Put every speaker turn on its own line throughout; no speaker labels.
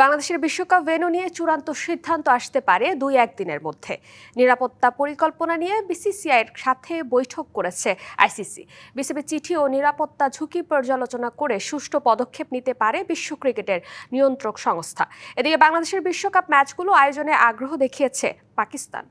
বাংলাদেশের বিশ্বকাপ ভেন্যু নিয়ে চূড়ান্ত সিদ্ধান্ত আসতে পারে দুই একদিনের মধ্যে। নিরাপত্তা পরিকল্পনা নিয়ে বিসিসিআই এর সাথে বৈঠক করেছে আইসিসি। বিসিবি চিঠি ও নিরাপত্তা ঝুঁকি পর্যালোচনা করে সুষ্ঠু পদক্ষেপ নিতে পারে বিশ্ব ক্রিকেটের নিয়ন্ত্রক সংস্থা। এদিকে বাংলাদেশের বিশ্বকাপ ম্যাচগুলো আয়োজনে আগ্রহ দেখিয়েছে পাকিস্তান।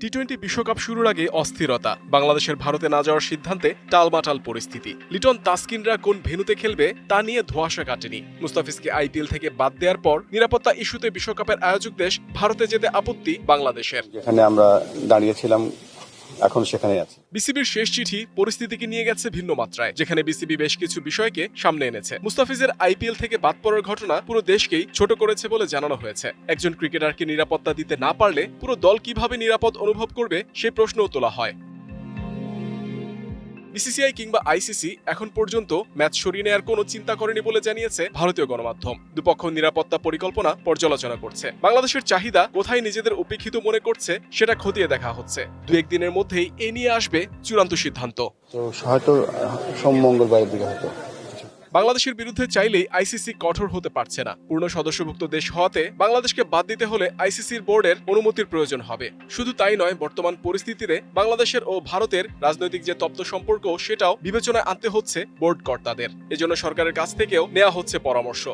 টি টোয়েন্টি বিশ্বকাপ শুরুর আগে অস্থিরতা, বাংলাদেশের ভারতে না যাওয়ার সিদ্ধান্তে টালমাটাল পরিস্থিতি। লিটন তাস্কিনরা কোন ভেনুতে খেলবে তা নিয়ে ধোয়াশা কাটেনি। মুস্তাফিজকে আইপিএল থেকে বাদ দেওয়ার পর নিরাপত্তা ইস্যুতে বিশ্বকাপের আয়োজক দেশ ভারতে যেতে আপত্তি বাংলাদেশের।
যেখানে আমরা দাঁড়িয়েছিলাম এখন সেখানে আছে।
বিসিবির শেষ চিঠি পরিস্থিতিকে নিয়ে গেছে ভিন্ন মাত্রায়, যেখানে বিসিবি বেশ কিছু বিষয়কে সামনে এনেছে। মুস্তাফিজের আইপিএল থেকে বাদ পড়ার ঘটনা পুরো দেশকেই ছোট করেছে বলে জানানো হয়েছে। একজন ক্রিকেটারকে নিরাপত্তা দিতে না পারলে পুরো দল কীভাবে নিরাপদ অনুভব করবে সে প্রশ্নও তোলা হয়। বিসিসিআই কিংবা আইসিসি এখন পর্যন্ত ম্যাচ সরিয়ে নেওয়ার কোনো চিন্তা করেনি বলে জানিয়েছে ভারতীয় গণমাধ্যম। দুপক্ষ নিরাপত্তা পরিকল্পনা পর্যালোচনা করছে। বাংলাদেশের চাহিদা কোথায় নিজেদের উপেক্ষিত মনে করছে সেটা খতিয়ে দেখা হচ্ছে। দু একদিনের মধ্যেই এ নিয়ে আসবে চূড়ান্ত সিদ্ধান্ত।
তো হয়তো সোম মঙ্গলবারের দিকে হয়তো।
বাংলাদেশের বিরুদ্ধে চাইলেই আইসিসি কঠোর হতে পারছে না। পূর্ণ সদস্যভুক্ত দেশ হওয়াতে বাংলাদেশকে বাদ দিতে হলে আইসিসির বোর্ডের অনুমতির প্রয়োজন হবে। শুধু তাই নয়, বর্তমান পরিস্থিতিতে বাংলাদেশের ও ভারতের রাজনৈতিক যে তপ্ত সম্পর্ক, সেটাও বিবেচনায় আনতে হচ্ছে বোর্ড কর্তাদের। এজন্য সরকারের কাছ থেকেও নেওয়া হচ্ছে পরামর্শ।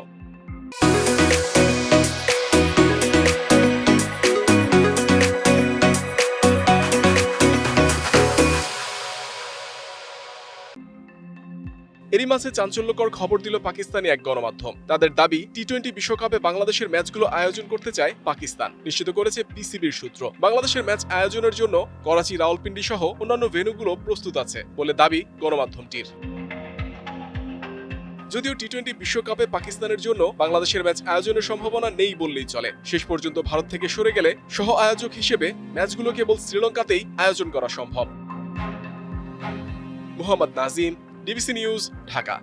এরই মাঝে চাঞ্চল্যকর খবর দিল পাকিস্তানি এক গণমাধ্যম। তাদের দাবি টি টোয়েন্টি বিশ্বকাপে বাংলাদেশের ম্যাচগুলো আয়োজন করতে চায় পাকিস্তান। নিশ্চিত করেছে পিসিবির সূত্র। বাংলাদেশের ম্যাচ আয়োজনের জন্য করাচি, রাওয়ালপিন্ডি সহ অন্যান্য ভেন্যুগুলো প্রস্তুত আছে বলে দাবি গণমাধ্যমটির। যদিও টি টোয়েন্টি বিশ্বকাপে পাকিস্তানের জন্য বাংলাদেশের ম্যাচ আয়োজনের সম্ভাবনা নেই বললেই চলে। শেষ পর্যন্ত ভারত থেকে সরে গেলে সহ আয়োজক হিসেবে ম্যাচগুলো কেবল শ্রীলঙ্কাতেই আয়োজন করা সম্ভব। Mohammad Nazim DBC news Dhaka.